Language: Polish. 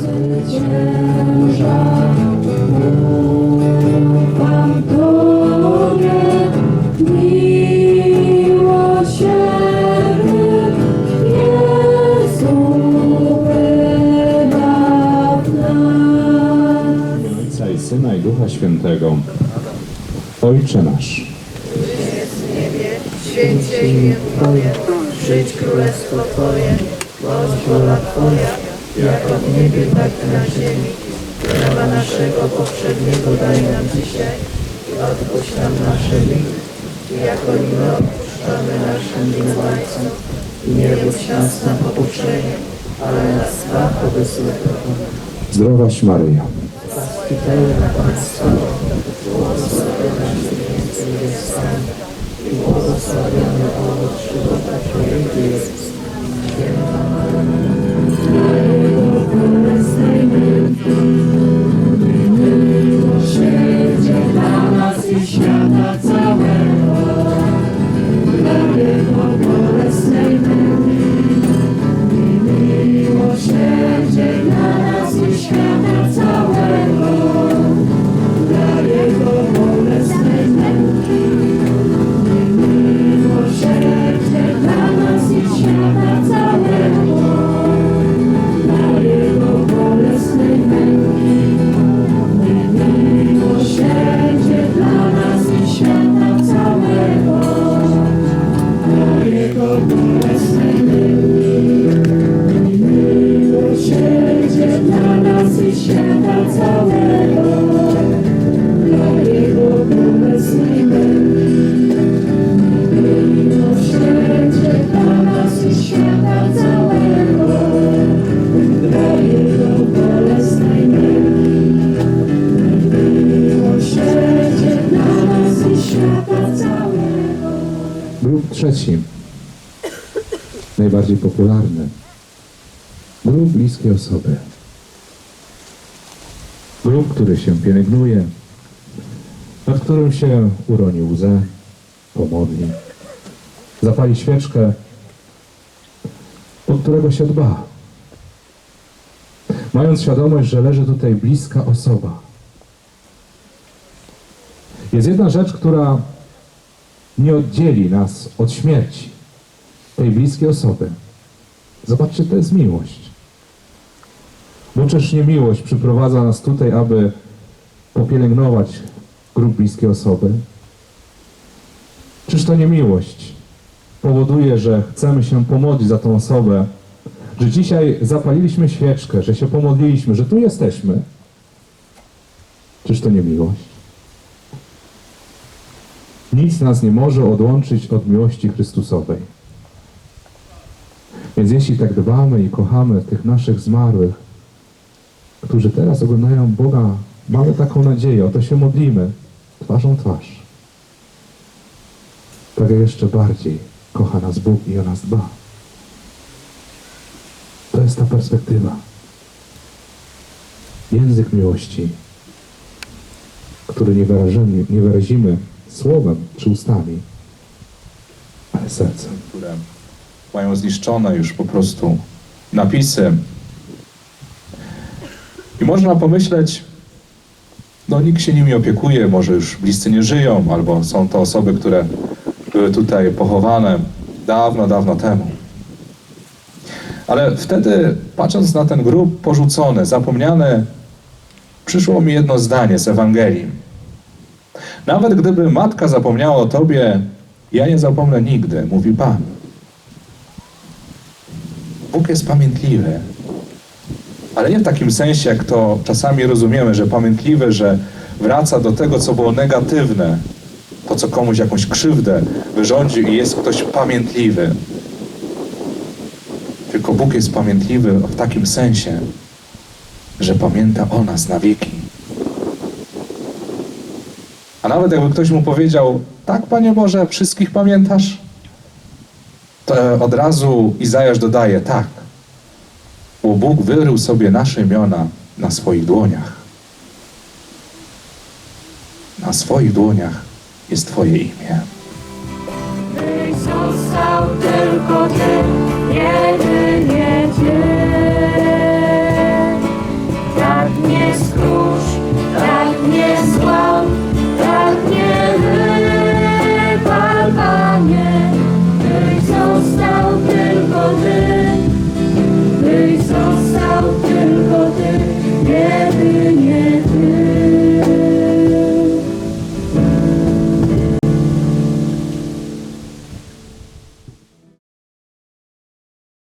zwycięża. Ufam Tobie, miłosierny Jezu, wybaw nas. Ojca i Syna i Ducha Świętego. Ojcze nasz, Święcie imię Twoje, przyjdź królestwo Twoje, bądź Twoja, jako w niebie, tak i na ziemi. Chleba naszego poprzedniego daj nam dzisiaj i odpuść nam nasze winy, jako i my odpuszczamy naszym winowajcom. I nie wódź nas na pokuszenie, ale nas zbaw od złego. zdrowaś Maryjo, Łaski pełna Pan Grób trzeci, najbardziej popularny. Grób bliskiej osoby. Grób, który się pielęgnuje, nad którym się uroni łzę, pomodli, zapali świeczkę, od którego się dba. Mając świadomość, że leży tutaj bliska osoba. Jest jedna rzecz, która nie oddzieli nas od śmierci tej bliskiej osoby. Zobaczcie, to jest miłość. Czyż nie miłość przyprowadza nas tutaj, aby popielęgnować grób bliskiej osoby? Czyż to nie miłość powoduje, że chcemy się pomodlić za tą osobę, że dzisiaj zapaliliśmy świeczkę, że się pomodliliśmy, że tu jesteśmy? Czyż to nie miłość? Nic nas nie może odłączyć od miłości Chrystusowej. Więc jeśli tak dbamy i kochamy tych naszych zmarłych, którzy teraz oglądają Boga, mamy taką nadzieję, o to się modlimy, twarzą twarz. Tak jeszcze bardziej kocha nas Bóg i o nas dba. To jest ta perspektywa. Język miłości, który nie wyrażymy, nie wyrazimy słowem czy ustami, ale sercem. które mają zniszczone już po prostu napisy. I można pomyśleć, no nikt się nimi opiekuje, może już bliscy nie żyją, albo są to osoby, które były tutaj pochowane dawno, dawno temu. Ale wtedy, patrząc na ten grób porzucony, zapomniany, przyszło mi jedno zdanie z Ewangelii. Nawet gdyby matka zapomniała o tobie, ja nie zapomnę nigdy, mówi Pan. Bóg jest pamiętliwy. Ale nie w takim sensie, jak to czasami rozumiemy, że pamiętliwy, że wraca do tego, co było negatywne, to, co komuś jakąś krzywdę wyrządził i jest ktoś pamiętliwy. Tylko Bóg jest pamiętliwy w takim sensie, że pamięta o nas na wieki. Nawet jakby ktoś mu powiedział, tak Panie Boże, wszystkich pamiętasz? To od razu Izajasz dodaje, tak. Bo Bóg wyrył sobie nasze imiona na swoich dłoniach. Na swoich dłoniach jest Twoje imię. Został tylko Ty. jedynie